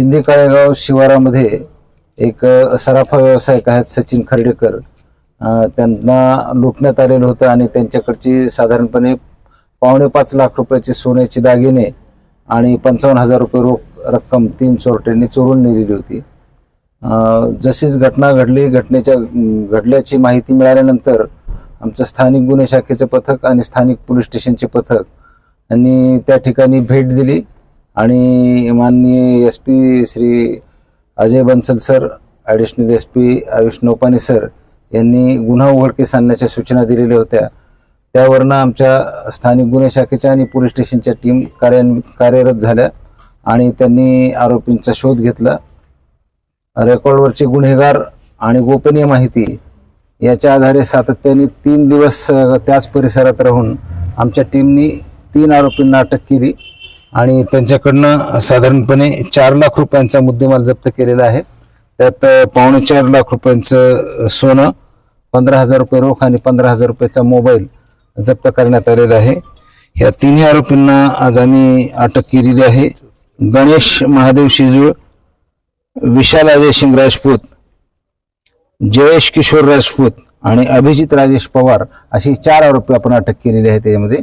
शिंदे काळेगाव शिवारामध्ये एक सराफा व्यावसायिक आहेत सचिन खर्डेकर. त्यांना लुटण्यात आलेलं होतं आणि त्यांच्याकडची साधारणपणे पावणे पाच लाख रुपयाची सोन्याची दागिने आणि पंचावन्न हजार रुपये रोख रक्कम तीन चोरट्यांनी चोरून नेलेली होती. जशीच घटना घडली घटनेच्या घडल्याची माहिती मिळाल्यानंतर आमचं स्थानिक गुन्हे शाखेचं पथक आणि स्थानिक पोलीस स्टेशनचे पथक यांनी त्या ठिकाणी भेट दिली. आणि माननीय S P Shri Ajay Bansal sir additional S P Ayush Nopani sir यांनी गुन्हा उघडकीस आणण्याच्या सूचना दिलेल्या होत्या. त्यावरनं आमच्या स्थानिक गुन्हे शाखेच्या आणि पोलीस स्टेशनच्या टीम कार्यान्वित कार्यरत झाल्या आणि त्यांनी आरोपींचा शोध घेतला. रेकॉर्डवरचे गुन्हेगार आणि गोपनीय माहिती याच्या आधारे सातत्याने तीन दिवस त्याच परिसरात राहून आमच्या टीमनी तीन आरोपींना अटक केली. आणि त्यांच्याकडनं साधारणपणे चार लाख रुपयांचा मुद्देमाल जप्त केलेला आहे. त्यात पावणे चार लाख रुपयांचं सोनं पंधरा हजार रुपये रोख आणि पंधरा हजार रुपयाचा मोबाईल जप्त करण्यात आलेला आहे. या तिन्ही आरोपींना आज आम्ही अटक केलेली आहे. गणेश महादेव शिजूळ विशाल अजय सिंग राजपूत जयेश किशोर राजपूत आणि अभिजित राजेश पवार अशी चार आरोपी आपण अटक केलेली आहे त्याच्यामध्ये.